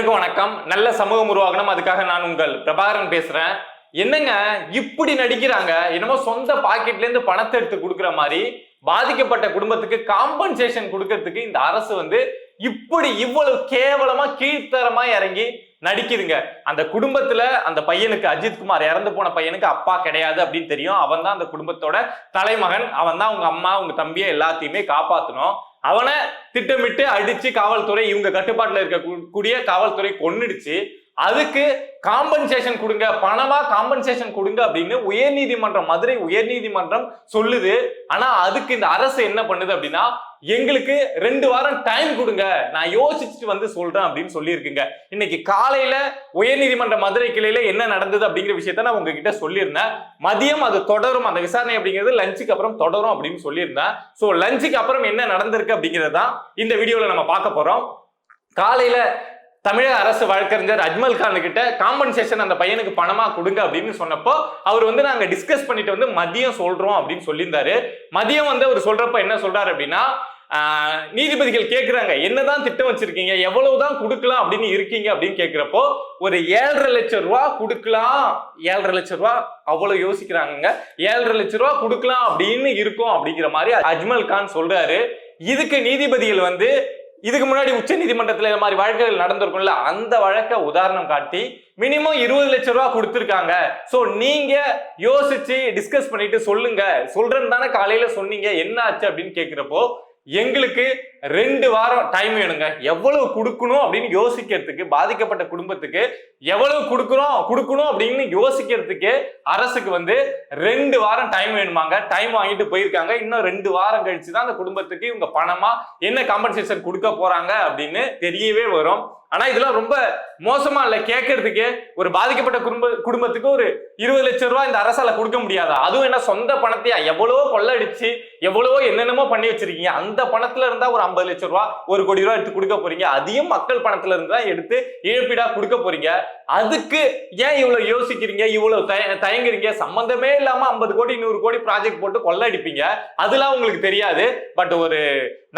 அனைவருக்கும் வணக்கம். நல்ல சமூகம் உருவாகணும். அதுக்காக நான் உங்கள் பிரபாகரன் பேசுறேன். என்னங்க இப்படி நடிக்கிறாங்க? என்னமோ சொந்த பாக்கெட்ல இருந்து பணத்தை எடுத்து கொடுக்குற மாதிரி பாதிக்கப்பட்ட குடும்பத்துக்கு காம்பன்சேஷன் கொடுக்கறதுக்கு இந்த அரசு வந்து இப்படி இவ்வளவு கேவலமா கீழ்த்தரமா இறங்கி நடிக்குதுங்க. அந்த குடும்பத்துல அந்த பையனுக்கு அஜித் குமார் இறந்து போன பையனுக்கு அப்பா கிடையாது அப்படின்னு தெரியும். அவன் தான் அந்த குடும்பத்தோட தலைமகன். அவன் தான் உங்க அம்மா உங்க தம்பியை எல்லாத்தையுமே காப்பாத்தணும். அவனை திட்டமிட்டு அடிச்சு காவல்துறை இவங்க கட்டுப்பாட்டில் இருக்கக்கூடிய காவல்துறை கொன்னுடுச்சு. அதுக்கு காம்பன்சேஷன் கொடுங்க பணமா காம்பன்சேஷன் கொடுங்க அப்படின்னு உயர்நீதிமன்றம் மதுரை உயர்நீதிமன்றம் சொல்லுது. ஆனா அதுக்கு இந்த அரசு என்ன பண்ணுது அப்படின்னா எங்களுக்கு ரெண்டு வாரம் டைம் கொடுங்க. நான் யோசிச்சுட்டு வந்து சொல்றேன் அப்படின்னு சொல்லியிருக்குங்க. இன்னைக்கு காலையில உயர்நீதிமன்ற மதுரை கிளையில என்ன நடந்தது அப்படிங்கிற விஷயத்த நான் உங்ககிட்ட சொல்லியிருந்தேன். மதியம் அது தொடரும். அந்த விசாரணை அப்படிங்கிறது லஞ்சுக்கு அப்புறம் தொடரும் அப்படின்னு சொல்லியிருந்தேன். ஸோ லஞ்சுக்கு அப்புறம் என்ன நடந்திருக்கு அப்படிங்கிறது தான் இந்த வீடியோல நம்ம பார்க்க போறோம். காலையில தமிழக அரசு வழக்கறிஞர் அஜ்மல் கான் கிட்ட காம்பன்சேஷன் அந்த பையனுக்கு பணமா கொடுங்க அப்படின்னு சொன்னப்போ அவர் வந்து நாங்க டிஸ்கஸ் பண்ணிட்டு வந்து மதியம் சொல்றோம் அப்படின்னு சொல்லியிருந்தாரு. மதியம் வந்து அவர் சொல்றப்ப என்ன சொல்றாரு அப்படின்னா நீதிபதிகள் கேட்குறாங்க என்னதான் திட்டம் வச்சிருக்கீங்க? எவ்வளவுதான் கொடுக்கலாம் அப்படின்னு இருக்கீங்க? அப்படின்னு கேட்குறப்போ ஒரு ஏழரை லட்சம் ரூபா கொடுக்கலாம். ஏழரை லட்சம் ரூபா அவ்வளவு யோசிக்கிறாங்க ஏழரை லட்சம் ரூபா கொடுக்கலாம் அப்படின்னு இருக்கும் அப்படிங்கிற மாதிரி அஜ்மல் கான் சொல்றாரு. இதுக்கு நீதிபதிகள் வந்து இதுக்கு முன்னாடி உச்ச நீதிமன்றத்தில் இந்த மாதிரி வழக்குகள் நடந்திருக்கும்ல அந்த வழக்கை உதாரணம் காட்டி மினிமம் இருபது லட்சம் ரூபா கொடுத்துருக்காங்க. சோ நீங்க யோசிச்சு டிஸ்கஸ் பண்ணிட்டு சொல்லுங்க. சொல்றேன்னு தானே காலையில சொன்னீங்க. என்ன ஆச்சு அப்படின்னு கேட்கிறப்போ எங்களுக்கு ரெண்டு வாரம் டைம் வேணுங்க. எவ்வளவு கொடுக்கணும் அப்படின்னு யோசிக்கிறதுக்கு பாதிக்கப்பட்ட குடும்பத்துக்கு எவ்வளவு கொடுக்கணும் கொடுக்கணும் அப்படின்னு யோசிக்கிறதுக்கு அரசுக்கு வந்து ரெண்டு வாரம் டைம் வேணுமாங்க. டைம் வாங்கிட்டு போயிருக்காங்க. இன்னும் ரெண்டு வாரம் கழிச்சு தான் அந்த குடும்பத்துக்கு இவங்க பணமா என்ன காம்பன்சேஷன் கொடுக்க போறாங்க அப்படின்னு தெரியவே வரும். ஆனா இதெல்லாம் ரொம்ப மோசமா இல்ல. கேட்கறதுக்கு ஒரு பாதிக்கப்பட்ட குடும்ப குடும்பத்துக்கு ஒரு இருபது லட்சம் ரூபாய் இந்த அரசால கொடுக்க முடியாதா? அதுவும் என்ன சொந்த பணத்தையா? எவ்வளவோ கொள்ளடிச்சு எவ்வளவோ என்னென்னமோ பண்ணி வச்சிருக்கீங்க. அந்த பணத்துல இருந்தா ஒரு ஐம்பது லட்சம் ரூபாய் ஒரு கோடி ரூபாய் எடுத்து கொடுக்க போறீங்க. அதையும் மக்கள் பணத்துல இருந்து தான் எடுத்து இழப்பீடா கொடுக்க போறீங்க. அதுக்கு ஏன் இவ்வளவு யோசிக்கிறீங்க? இவ்வளவு தய- தயங்குறீங்க? சம்பந்தமே இல்லாம ஐம்பது கோடி நூறு கோடி ப்ராஜெக்ட் போட்டு கொள்ளடிப்பீங்க அதெல்லாம் உங்களுக்கு தெரியாது. பட் ஒரு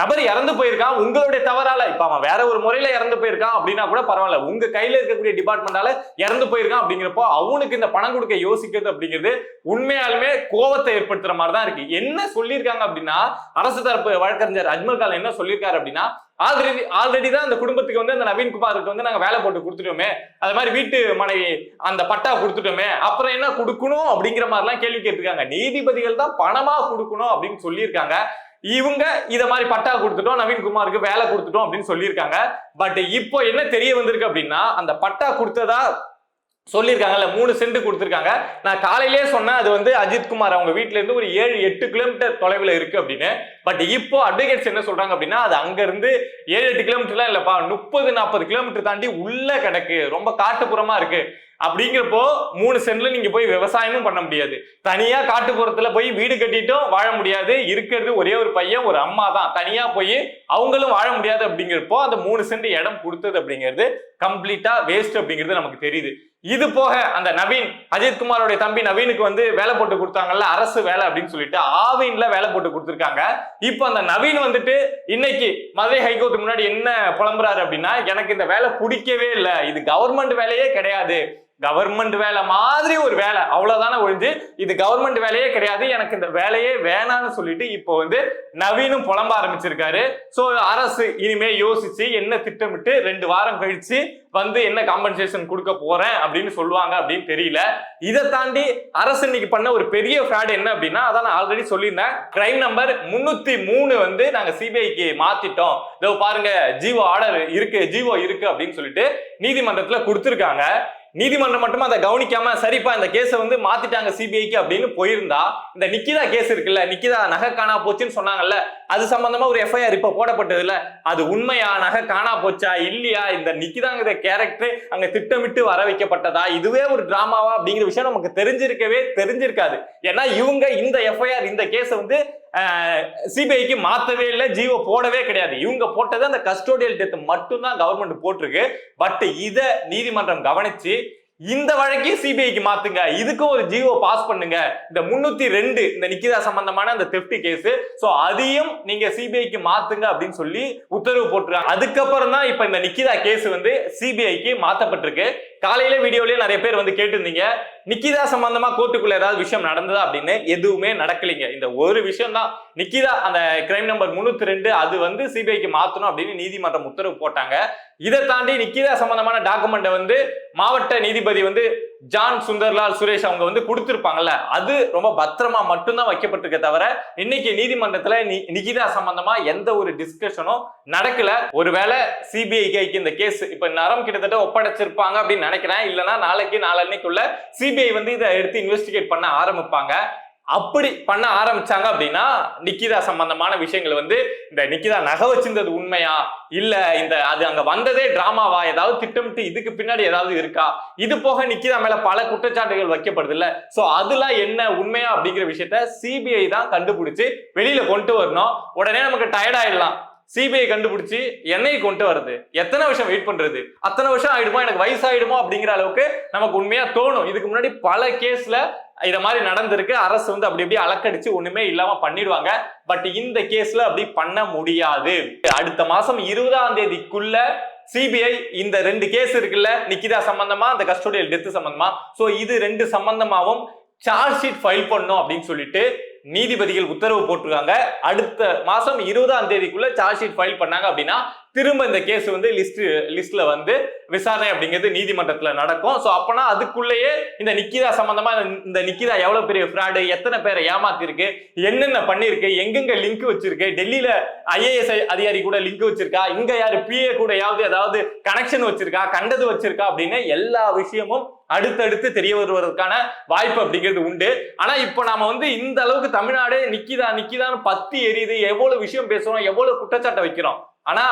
நபர் இறந்து போயிருக்கான் உங்களுடைய தவறால. இப்ப அவன் வேற ஒரு முறையில இறந்து போயிருக்கான் அப்படின்னா கூட பரவாயில்ல. உங்க கையில இருக்கக்கூடிய டிபார்ட்மெண்டால இறந்து போயிருக்கான் அப்படிங்கிறப்போ அவனுக்கு இந்த பணம் கொடுக்க யோசிக்கிறது அப்படிங்கிறது உண்மையாலுமே கோவத்தை ஏற்படுத்துற மாதிரி தான் இருக்கு. என்ன சொல்லியிருக்காங்க அப்படின்னா அரசு தரப்பு வழக்கறிஞர் அஜ்மல் கான் என்ன சொல்லியிருக்காரு அப்படின்னா ஆல்ரெடி ஆல்ரெடி தான் அந்த குடும்பத்துக்கு வந்து அந்த நவீன்குமாருக்கு வந்து நாங்க வேலை போட்டு கொடுத்துட்டோமே. அது மாதிரி வீட்டு மனைவி அந்த பட்டா கொடுத்துட்டோமே. அப்புறம் என்ன கொடுக்கணும் அப்படிங்கிற மாதிரிலாம் கேள்வி கேட்டிருக்காங்க. நீதிபதிகள் தான் பணமா கொடுக்கணும் அப்படின்னு சொல்லியிருக்காங்க. இவங்க இதை மாதிரி பட்டா கொடுத்துட்டோம் நவீன் குமாருக்கு வேலை கொடுத்துட்டோம் அப்படின்னு சொல்லியிருக்காங்க. பட் இப்போ என்ன தெரிய வந்திருக்கு அப்படின்னா அந்த பட்டா கொடுத்ததா சொல்லியிருக்காங்கல்ல மூணு சென்ட் கொடுத்துருக்காங்க. நான் காலையிலேயே சொன்னேன் அது வந்து அஜித்குமார் அவங்க வீட்டிலேருந்து ஒரு ஏழு எட்டு கிலோமீட்டர் தொலைவில் இருக்கு அப்படின்னு. பட் இப்போ அட்வொகேட்ஸ் என்ன சொல்றாங்க அப்படின்னா அது அங்கிருந்து ஏழு எட்டு கிலோமீட்டர்லாம் இல்லப்பா முப்பது நாற்பது கிலோமீட்டர் தாண்டி உள்ள கிடக்கு. ரொம்ப காட்டுப்புறமா இருக்கு. அப்படிங்கிறப்போ மூணு சென்ட்ல நீங்க போய் விவசாயமும் பண்ண முடியாது. தனியா காட்டுப்புறத்துல போய் வீடு கட்டிட்டும் வாழ முடியாது. இருக்கிறது ஒரே ஒரு பையன் ஒரு அம்மா தான். தனியா போய் அவங்களும் வாழ முடியாது அப்படிங்கிறப்போ அந்த மூணு சென்ட் இடம் கொடுத்தது அப்படிங்கிறது கம்ப்ளீட்டா வேஸ்ட் அப்படிங்கிறது நமக்கு தெரியுது. இது போக அந்த நவீன் அஜித்குமாரோடைய தம்பி நவீனுக்கு வந்து வேலை போட்டு கொடுத்தாங்கல்ல அரசு வேலை அப்படின்னு சொல்லிட்டு ஆவின்ல வேலை போட்டு கொடுத்துருக்காங்க. இப்போ அந்த நவீன் வந்துட்டு இன்னைக்கு மதுரை ஹைகோர்ட் முன்னாடி என்ன புலம்புறாரு அப்படின்னா எனக்கு இந்த வேலை பிடிக்கவே இல்லை. இது கவர்மெண்ட் வேலையே கிடையாது. கவர்மெண்ட் வேலை மாதிரி ஒரு வேலை. அவ்வளவுதானே ஒழிஞ்சு இது கவர்மெண்ட் வேலையே கிடையாது. எனக்கு இந்த வேலையே வேணான்னு சொல்லிட்டு இப்போ வந்து நவீனும் புலம்ப ஆரம்பிச்சிருக்காரு. ஸோ அரசு இனிமே யோசிச்சு என்ன திட்டமிட்டு ரெண்டு வாரம் கழிச்சு வந்து என்ன காம்பன்சேஷன் கொடுக்க போறேன் அப்படின்னு சொல்லுவாங்க அப்படின்னு தெரியல. இதை தாண்டி அரசு இன்னைக்கு பண்ண ஒரு பெரிய ஃப்ராட் என்ன அப்படின்னா அதான் நான் ஆல்ரெடி சொல்லியிருந்தேன். கிரைம் நம்பர் முன்னூத்தி மூணு வந்து நாங்க சிபிஐக்கு மாத்திட்டோம். இதோ பாருங்க ஜீவோ ஆர்டர் இருக்கு ஜீவோ இருக்கு அப்படின்னு சொல்லிட்டு நீதிமன்றத்துல கொடுத்துருக்காங்க. நீதிமன்றம் மட்டும் அதை கவனிக்காம சரிப்பா இந்த கேஸை வந்து மாத்திட்டாங்க சிபிஐக்கு அப்படின்னு போயிருந்தா இந்த நிக்கிதா கேஸ் இருக்குல்ல நிக்கிதா நகை காணா போச்சுன்னு சொன்னாங்கல்ல அது சம்பந்தமா ஒரு எஃப்ஐஆர் இப்போ போடப்பட்டது இல்ல அது உண்மையானாக காணா போச்சா இல்லையா? இந்த நிக்கிதாங்கிற கேரக்டர் அங்க திட்டமிட்டு வர வைக்கப்பட்டதா? இதுவே ஒரு டிராமாவா அப்படிங்கிற விஷயம் நமக்கு தெரிஞ்சிருக்கவே தெரிஞ்சிருக்காது. ஏன்னா இவங்க இந்த எஃப்ஐஆர் இந்த கேஸை வந்து சிபிஐக்கு மாத்தவே இல்லை ஜீவோ போடவே கிடையாது. இவங்க போட்டது அந்த கஸ்டோடியல் டெத் மட்டும்தான் கவர்மெண்ட் போட்டிருக்கு. பட் இதை நீதிமன்றம் கவனிச்சு இந்த வழக்கையும் சிபிஐக்கு மாத்துங்க. இதுக்கும் ஒரு ஜியோ பாஸ் பண்ணுங்க. இந்த முன்னூத்தி ரெண்டு இந்த நிக்கிதா சம்பந்தமான அந்த தெப்டி கேஸ் சோ அதையும் நீங்க சிபிஐக்கு மாத்துங்க அப்படின்னு சொல்லி உத்தரவு போட்டுருக்காங்க. அதுக்கப்புறம் தான் இப்ப இந்த நிக்கிதா கேஸ் வந்து சிபிஐக்கு மாத்தப்பட்டிருக்கு. காலையில வீடியோலயே நிறைய பேர் வந்து கேட்டிருந்தீங்க. நிக்கிதா சம்பந்தமா கோர்ட்டுக்குள்ள ஏதாவது விஷயம் நடந்ததா அப்படின்னு? எதுவுமே நடக்கலைங்க. இந்த ஒரு விஷயம் தான். நிக்கிதா அந்த கிரைம் நம்பர் முன்னூத்தி ரெண்டு அது வந்து சிபிஐக்கு மாத்தணும் அப்படின்னு நீதிமன்றம் உத்தரவு போட்டாங்க. இதை தாண்டி நிக்கிதா சம்பந்தமான டாக்குமெண்ட்டை வந்து மாவட்ட நீதிபதி வந்து ஜான் சுந்தர்லால் சுரேஷ் அவங்க வந்து கொடுத்துருப்பாங்கல்ல அது ரொம்ப பத்திரமா மட்டும்தான் வைக்கப்பட்டிருக்க தவிர இன்னைக்கு நீதிமன்றத்துல நி- நிகிதா சம்பந்தமா எந்த ஒரு டிஸ்கஷனும் நடக்கல. ஒருவேளை சிபிஐக்கு இந்த கேஸ் இப்ப நரம் கிட்டத்தட்ட ஒப்படைச்சிருப்பாங்க அப்படின்னு நினைக்கிறேன். இல்லைன்னா நாளைக்கு நாளன்னைக்குள்ள சிபிஐ வந்து இதை எடுத்து இன்வெஸ்டிகேட் பண்ண ஆரம்பிப்பாங்க. அப்படி பண்ண ஆரம்பிச்சாங்க அப்படின்னா நிக்கிதா சம்பந்தமான விஷயங்கள் வந்து இந்த நிக்கிதா நகை வச்சிருந்தது உண்மையா? இல்ல இந்த அது அங்க வந்ததே டிராமாவா ஏதாவது திட்டமிட்டு இதுக்கு பின்னாடி ஏதாவது இருக்கா? இது போக நிக்கிதா மேல பல குற்றச்சாட்டுகள் வைக்கப்படுது இல்ல? சோ அதெல்லாம் என்ன உண்மையா அப்படிங்கிற விஷயத்த சிபிஐ தான் கண்டுபிடிச்சு வெளியில கொண்டு வரணும். உடனே நமக்கு டயர்ட் ஆயிடலாம். சிபிஐ கண்டுபிடிச்சு என்னை கொண்டு வருது எத்தனை வருஷம் வெயிட் பண்றது? அத்தனை வருஷம் ஆயிடுமா? எனக்கு வயசாயிடுமோ அப்படிங்கிற அளவுக்கு நமக்கு உண்மையா தோணும். இதுக்கு முன்னாடி பல கேஸ்ல இத மாதிரி நடந்திருக்கு. அரசு வந்து அப்படி அப்படியே அலக்கடிச்சு ஒண்ணுமே இல்லாம பண்ணிடுவாங்க. பட் இந்த கேஸ்ல அப்படி பண்ண முடியாது. அடுத்த மாசம் இருபதாம் தேதிக்குள்ள சிபிஐ இந்த ரெண்டு கேஸ் இருக்குல்ல நிக்கிதா சம்பந்தமா அந்த கஸ்டோடியல் டெத்து சம்பந்தமா. சோ இது ரெண்டு சம்பந்தமாவும் சார்ஜ் ஷீட் ஃபைல் பண்ணும் அப்படின்னு சொல்லிட்டு நீதிபதிகள் உத்தரவு போட்டிருக்காங்க. அடுத்த மாசம் இருபதாம் தேதிக்குள்ள சார்ஜ் ஷீட் ஃபைல் பண்ணாங்க அப்படின்னா திரும்ப இந்த கேஸ் வந்து லிஸ்ட் லிஸ்ட்ல வந்து விசாரணை அப்படிங்கிறது நீதிமன்றத்துல நடக்கும். ஸோ அப்பனா அதுக்குள்ளேயே இந்த நிக்கிதா சம்பந்தமா இந்த- இந்த நிக்கிதா எவ்வளவு பெரிய ஃப்ராடு எத்தனை பேரை ஏமாத்திருக்கு என்னென்ன பண்ணிருக்கு எங்கெங்க லிங்க் வச்சிருக்கு டெல்லியில ஐஏஎஸ் அதிகாரி கூட லிங்க் வச்சிருக்கா இங்க யாரு பிஏ கூட யாவது ஏதாவது கனெக்ஷன் வச்சிருக்கா கண்டது வச்சிருக்கா அப்படின்னு எல்லா விஷயமும் அடுத்தடுத்து தெரிய வருவதற்கான வாய்ப்பு அப்படிங்கிறது உண்டு. ஆனா இப்போ நாம வந்து இந்த அளவுக்கு தமிழ்நாடு நிக்கிதா நிக்கிதான்னு பத்தி எரியுது எவ்வளவு விஷயம் பேசுறோம் எவ்வளவு குற்றச்சாட்டை வைக்கிறோம். ஆனா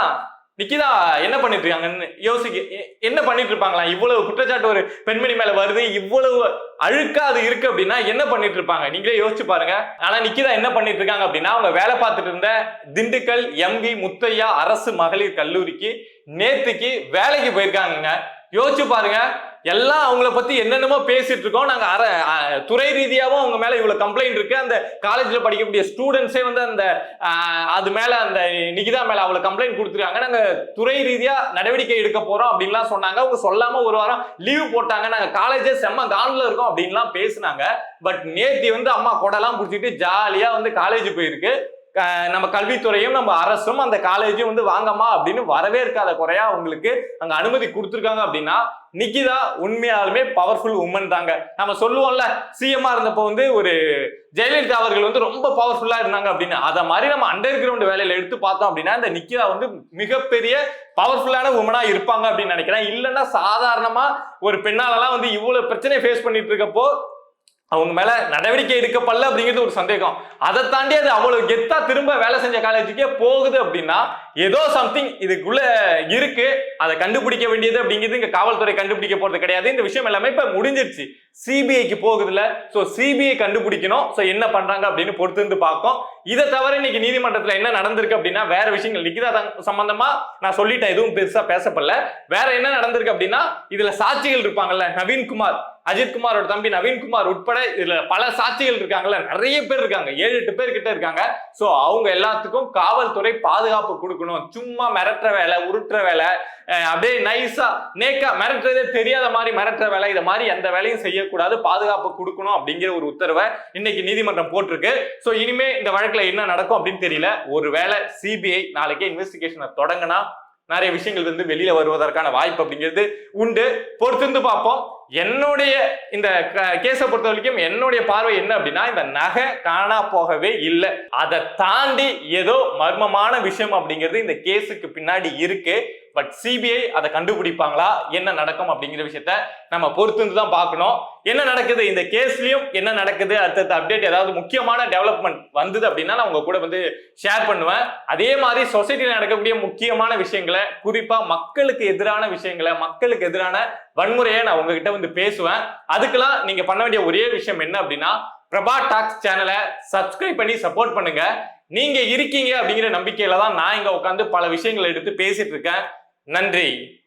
நிக்கிதா என்ன பண்ணிட்டு இருக்காங்கன்னு யோசிக்க எ- என்ன பண்ணிட்டு இருப்பாங்களா இவ்வளவு குற்றச்சாட்டு ஒரு பெண்மணி மேல வருது இவ்வளவு அழுக்கா அது இருக்கு அப்படின்னா என்ன பண்ணிட்டு இருப்பாங்க நீங்களே யோசிச்சு பாருங்க. ஆனா நிக்கிதா என்ன பண்ணிட்டு இருக்காங்க அப்படின்னா அவங்க வேலை பார்த்துட்டு இருந்த திண்டுக்கல் எம்வி முத்தையா அரசு மகளிர் கல்லூரிக்கு நேத்துக்கு வேலைக்கு போயிருக்காங்கங்க. யோசிச்சு பாருங்க. எல்லாம் அவங்கள பத்தி என்னென்னமோ பேசிட்டு இருக்கோம். நாங்க அர துறை ரீதியாவும் அவங்க மேல இவ்வளவு கம்ப்ளைண்ட் இருக்கு. அந்த காலேஜ்ல படிக்கக்கூடிய ஸ்டூடெண்ட்ஸே வந்து அந்த அது மேல அந்த நிகிதா மேல அவ்வளவு கம்ப்ளைண்ட் கொடுத்துருக்காங்க. நாங்க துறை ரீதியா நடவடிக்கை எடுக்க போறோம் அப்படின்லாம் சொன்னாங்க. அவங்க சொல்லாம ஒரு வாரம் லீவ் போட்டாங்க. நாங்க காலேஜே செம்ம கான்ல இருக்கோம் அப்படின்லாம் பேசுனாங்க. பட் நேத்தி வந்து அம்மா கொடைலாம் பிடிச்சிட்டு ஜாலியா வந்து காலேஜ் போயிருக்கு. நம்ம கல்வித்துறையும் நம்ம அரசும் அந்த காலேஜும் வந்து வாங்கம்மா அப்படின்னு வரவே இருக்காத குறையா உங்களுக்கு அங்க அனுமதி கொடுத்துருக்காங்க அப்படின்னா நிக்கிதா உண்மையாலுமே பவர்ஃபுல் உமன் தாங்க. நம்ம சொல்லுவோம்ல சிஎம்மா இருந்தப்போ வந்து ஒரு ஜெயலலிதா அவர்கள் வந்து ரொம்ப பவர்ஃபுல்லா இருந்தாங்க அப்படின்னு. அதை மாதிரி நம்ம அண்டர் கிரவுண்ட் வேலையில எடுத்து பார்த்தோம் அப்படின்னா இந்த நிக்கிதா வந்து மிகப்பெரிய பவர்ஃபுல்லான உமனா இருப்பாங்க அப்படின்னு நினைக்கிறேன். இல்லைன்னா சாதாரணமா ஒரு பெண்ணாலலாம் வந்து இவ்வளவு பிரச்சனையை ஃபேஸ் பண்ணிட்டு இருக்கப்போ அவங்க மேல நடவடிக்கை எடுக்கப்படல அப்படிங்கிறது ஒரு சந்தேகம். அதை தாண்டி அது அவ்வளவு கெத்தா திரும்ப வேலை செஞ்ச காலேஜுக்கே போகுது அப்படின்னா ஏதோ சம்திங் இதுக்குள்ள இருக்கு. அதை கண்டுபிடிக்க வேண்டியது அப்படிங்கிறது இங்க காவல்துறை கண்டுபிடிக்க போறது கிடையாது. இந்த விஷயம் எல்லாமே இப்ப முடிஞ்சிருச்சு. சிபிஐக்கு போகுதுல. சோ சிபிஐ கண்டுபிடிக்கணும். சோ என்ன பண்றாங்க அப்படின்னு பொறுத்து இருந்து பார்க்கும். இதை தவிர இன்னைக்கு நீதிமன்றத்துல என்ன நடந்திருக்கு அப்படின்னா வேற விஷயங்கள் நிக்கிதா சம்பந்தமா நான் சொல்லிட்டேன் எதுவும் பெருசா பேசப்படல. வேற என்ன நடந்திருக்கு அப்படின்னா இதுல சாட்சிகள் இருப்பாங்கல்ல நவீன்குமார். அஜித்குமாரோட தம்பி நவீன்குமார் உட்பட இதுல பல சாட்சிகள் இருக்காங்கல்ல நிறைய பேர் இருக்காங்க. ஏழு எட்டு பேர் கிட்ட இருக்காங்க. சோ அவங்க எல்லாத்துக்கும் காவல்துறை பாதுகாப்பு கொடுக்கணும். சும்மா மிரட்டுற வேலை உருட்டுற வேலை அப்படியே நைஸா நேக்கா மிரட்டுறதே தெரியாத மாதிரி மிரட்டுற வேலை இதை மாதிரி எந்த வேலையும் செய்யக்கூடாது. பாதுகாப்பு கொடுக்கணும் அப்படிங்கிற ஒரு உத்தரவை இன்னைக்கு நீதிமன்றம் போட்டிருக்கு. சோ இனிமே இந்த வழக்குல என்ன நடக்கும் அப்படின்னு தெரியல. ஒருவேளை சிபிஐ நாளைக்கே இன்வெஸ்டிகேஷனை தொடங்கினா நிறைய விஷயங்கள் வந்து வெளியில வருவதற்கான வாய்ப்பு அப்படிங்கிறது உண்டு. பொறுத்திருந்து பார்ப்போம். என்னுடைய இந்த கேஸை பொறுத்த வரைக்கும் என்னுடைய பார்வை என்ன அப்படின்னா இந்த நகை காணா போகவே இல்லை. அதை தாண்டி ஏதோ மர்மமான விஷயம் அப்படிங்கிறது இந்த கேஸுக்கு பின்னாடி இருக்கு. பட் சிபிஐ அதை கண்டுபிடிப்பாங்களா? என்ன நடக்கும் அப்படிங்கிற விஷயத்த நம்ம பொறுத்திருந்து தான் பார்க்கணும். என்ன நடக்குது? இந்த கேஸ்லயும் என்ன நடக்குது? அடுத்தடுத்த அப்டேட் ஏதாவது முக்கியமான டெவலப்மெண்ட் வந்தது அப்படின்னா நான் உங்க கூட வந்து ஷேர் பண்ணுவேன். அதே மாதிரி சொசைட்டியில் நடக்கக்கூடிய முக்கியமான விஷயங்களை குறிப்பா மக்களுக்கு எதிரான விஷயங்களை மக்களுக்கு எதிரான வன்முறையை நான் உங்ககிட்ட வந்து பேசுவேன். அதுக்கெல்லாம் நீங்க பண்ண வேண்டிய ஒரே விஷயம் என்ன அப்படின்னா பிரபா டாக்ஸ் சேனலை சப்ஸ்கிரைப் பண்ணி சப்போர்ட் பண்ணுங்க. நீங்க இருக்கீங்க அப்படிங்கிற நம்பிக்கையில தான் நான் இங்க உட்காந்து பல விஷயங்களை எடுத்து பேசிட்டு இருக்கேன். நன்றி.